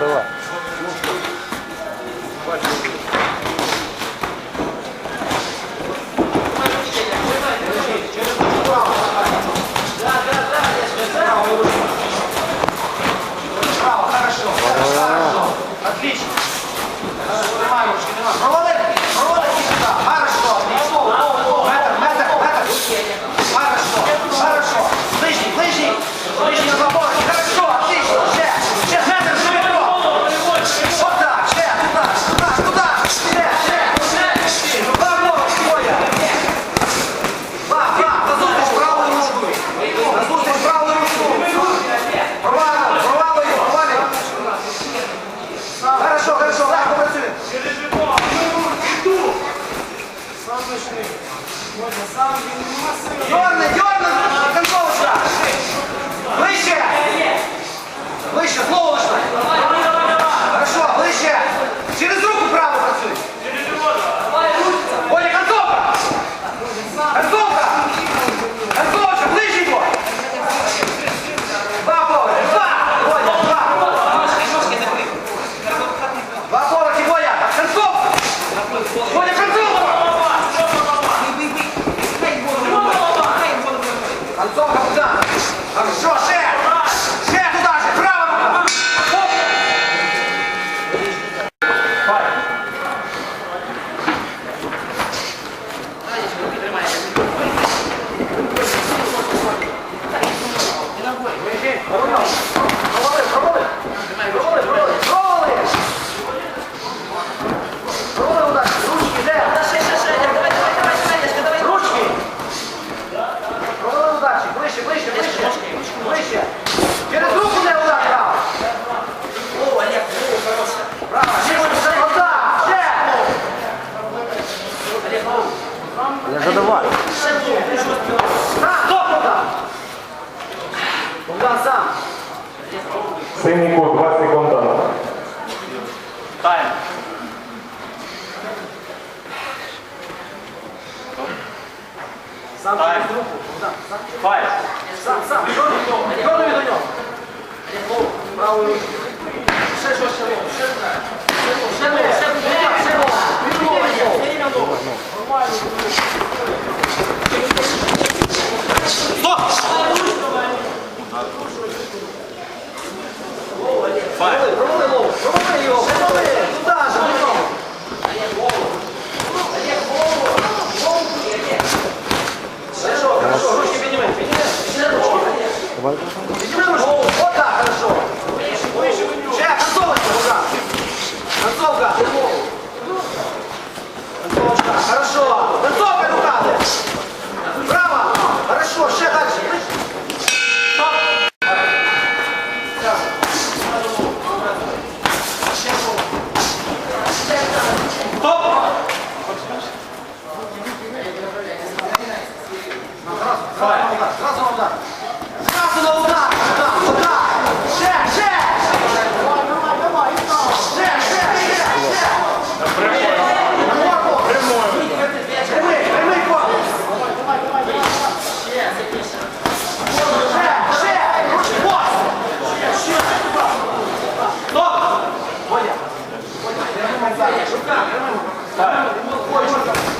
Не давай. Отлично. Дерни, Ближче, ближче, ближче! Ближче! Через руку не удар, право! Право, ще ще отак! Ще! Не задавай. На, стоп, Богдан! Богдан сам! Синій кут, руку, Богдан, сам. Файт. Сам, сам, дьорни дьорни до нього. Правою ручкою. Ще що, ще лово, ще Ще лово, ще лово, ще Сразу на удар. Сразу на удар. Удар, удар. Ще, ще. Ще, ще, ще, ще. Корпус. Прямий, прямий корпус. Ще, ще. Ручки, бос. Стоп. Боня. Рука. Ой, рука. Ще.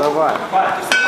двоечка.